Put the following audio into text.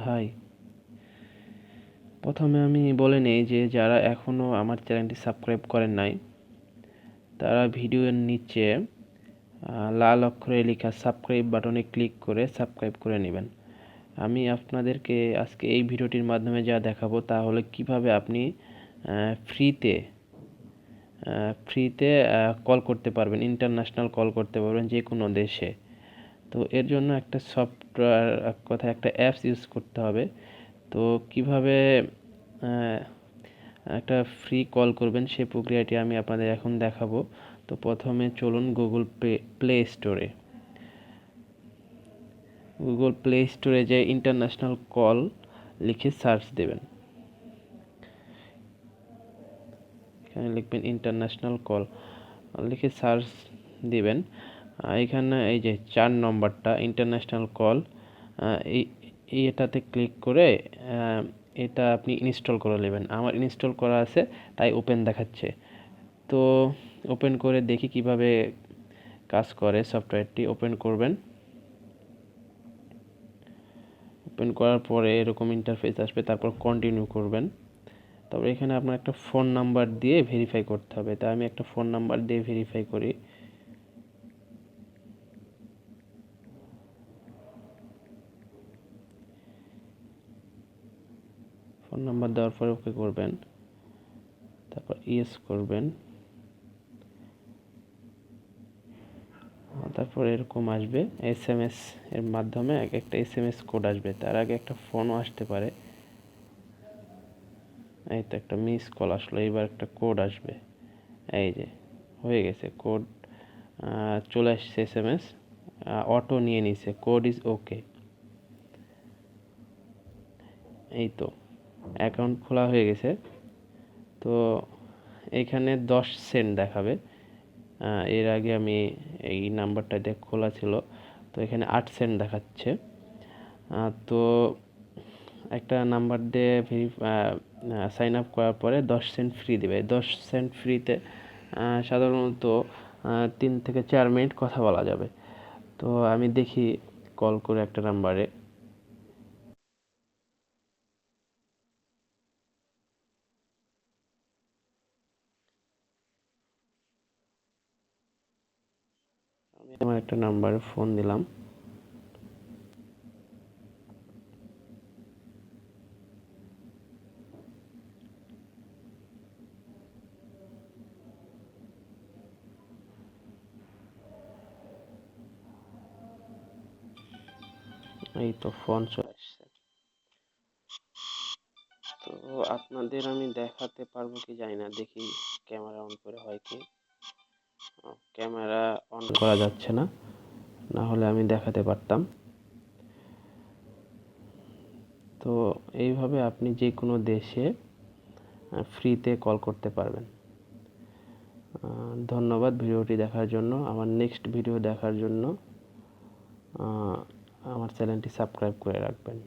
High. প্রথমে আমি বলে নেই যে যারা এখনও আমার চ্যানেলটি সাবস্ক্রাইব করেন নাই, তারা ভিডিওর নিচে লাল অক্ষরে লেখা সাবস্ক্রাইব বাটনে ক্লিক করে সাবস্ক্রাইব করে নেবেন। আমি আপনাদেরকে আজকে এই ভিডিওটির মাধ্যমে যা দেখাবো তা হলো কীভাবে আপনি ফ্রিতে ফ্রিতে কল করতে পারবেন, ইন্টারন্যাশনাল কল করতে পারবেন যে কোনো দেশে। তো এর জন্য একটা সফটওয়্যার কথায় একটা অ্যাপস ইউজ করতে হবে। তো কীভাবে একটা ফ্রি কল করবেন সেই প্রক্রিয়াটি আমি আপনাদের এখন দেখাবো। তো প্রথমে চলুন গুগল পে প্লে স্টোরে গুগল প্লে স্টোরে যে ইন্টারন্যাশনাল কল লিখে সার্চ দেবেন। এখানে লিখবেন ইন্টারন্যাশনাল কল লিখে সার্চ দিবেন। এখানে এই যে চার নম্বরটা ইন্টারন্যাশনাল কল এই এটাতে ক্লিক করে এটা আপনি ইনস্টল করে নেবেন। আমার ইনস্টল করা আছে, তাই ওপেন দেখাচ্ছে। তো ওপেন করে দেখি কীভাবে কাজ করে সফটওয়্যারটি ওপেন করবেন। ওপেন করার পরে এরকম ইন্টারফেস আসবে, তারপর কন্টিনিউ করবেন। তারপর এখানে আপনার একটা ফোন নাম্বার দিয়ে ভেরিফাই করতে হবে। তাই আমি একটা ফোন নাম্বার দিয়ে ভেরিফাই করি। ফোন নাম্বার দেওয়ার পরে ওকে করবেন। তারপর ইয়েস করবেন। তারপর এরকম আসবে এস এম এস এর মাধ্যমে এক একটা এস এম এস কোড আসবে। তার আগে একটা ফোনও আসতে পারে। এই তো একটা মিস কল আসলো এবার একটা কোড আসবে। এই যে, হয়ে গেছে কোড চলে আসছে এস এম এস অটো নিয়ে নিছে, কোড ইজ ওকে। এই তো। অ্যাকাউন্ট খোলা হয়ে গেছে। তো এখানে দশ সেন্ট দেখাবে। এর আগে আমি এই নাম্বারটা দিয়ে খোলা ছিল, তো এখানে আট সেন্ট দেখাচ্ছে। তো একটা নাম্বার দিয়ে সাইন আপ করার পরে দশ সেন্ট ফ্রি দেবে। দশ সেন্ট ফ্রিতে সাধারণত তিন থেকে চার মিনিট কথা বলা যাবে। তো আমি দেখি কল করে একটা নাম্বারে। আমি আমার একটা নাম্বারে ফোন দিলাম। এই তো ফোন চলে তো আপনাদের আমি দেখাতে পারব কি জানি না, দেখি ক্যামেরা অন করে হয় কি। ক্যামেরা অন করা যাচ্ছে না। না হলে আমি দেখাতে পারতাম। তো এইভাবে আপনি যে কোনো দেশে ফ্রিতে কল করতে পারবেন। ধন্যবাদ ভিডিওটি দেখার জন্য। আমার নেক্সট ভিডিও দেখার জন্য আমার চ্যানেলটি সাবস্ক্রাইব করে রাখবেন।